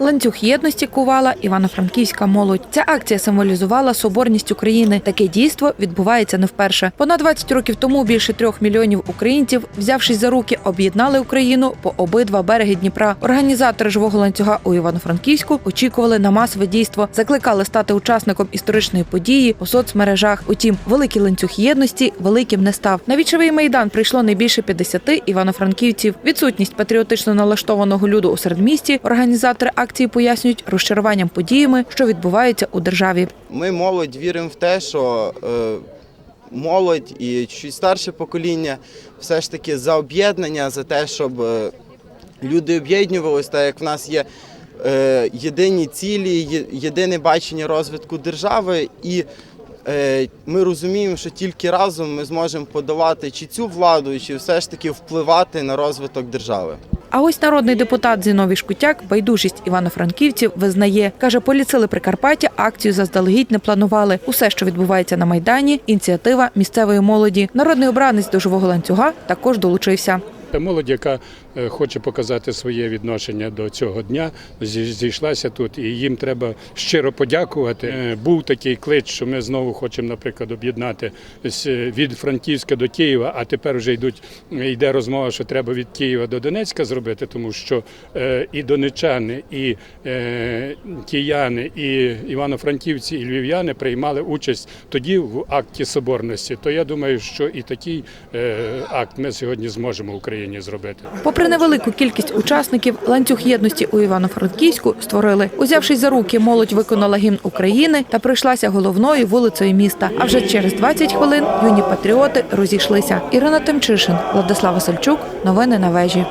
Ланцюг єдності кувала івано-франківська молодь. Ця акція символізувала соборність України. Таке дійство відбувається не вперше. Понад 20 років тому більше трьох мільйонів українців, взявшись за руки, об'єднали Україну по обидва береги Дніпра. Організатори живого ланцюга у Івано-Франківську очікували на масове дійство, закликали стати учасником історичної події у соцмережах. Утім, великий ланцюг єдності великим не став. На вічовий майдан прийшло не більше 50 івано-франківців. Відсутність патріотично налаштованого люду у середмісті організатори акції пояснюють розчаруванням подіями, що відбуваються у державі. Ми молодь віримо в те, що е, молодь і чуть старше покоління все ж таки за об'єднання, за те, щоб е, люди об'єднувалися, так як в нас є е, єдині цілі, єдине бачення розвитку держави і. Ми розуміємо, що тільки разом ми зможемо подолати чи цю владу, чи все ж таки впливати на розвиток держави. А ось народний депутат Зіновій Шкутяк байдужість івано-франківців визнає. Каже, поліцили Прикарпаття акцію заздалегідь не планували. Усе, що відбувається на майдані, ініціатива місцевої молоді. Народний обранець до живого ланцюга також долучився. Та молодь, яка е, хоче показати своє відношення до цього дня, зі- зійшлася тут, і їм треба щиро подякувати. Е, Був такий клич, що ми знову хочемо, наприклад, об'єднати від Франківська до Києва, а тепер вже йдуть йде розмова, що треба від Києва до Донецька зробити, тому що е, і донечани, і кияни, і івано-франківці, і львів'яни приймали участь тоді в акті соборності. То я думаю, що і такий акт ми сьогодні зможемо в Україні зробити. Попри невелику кількість учасників, ланцюг єдності у Івано-Франківську створили. Узявшись за руки, молодь виконала гімн України та прийшлася головною вулицею міста. А вже через 20 хвилин юні патріоти розійшлися. Ірина Тимчишин, Владислав Васильчук. Новини на вежі.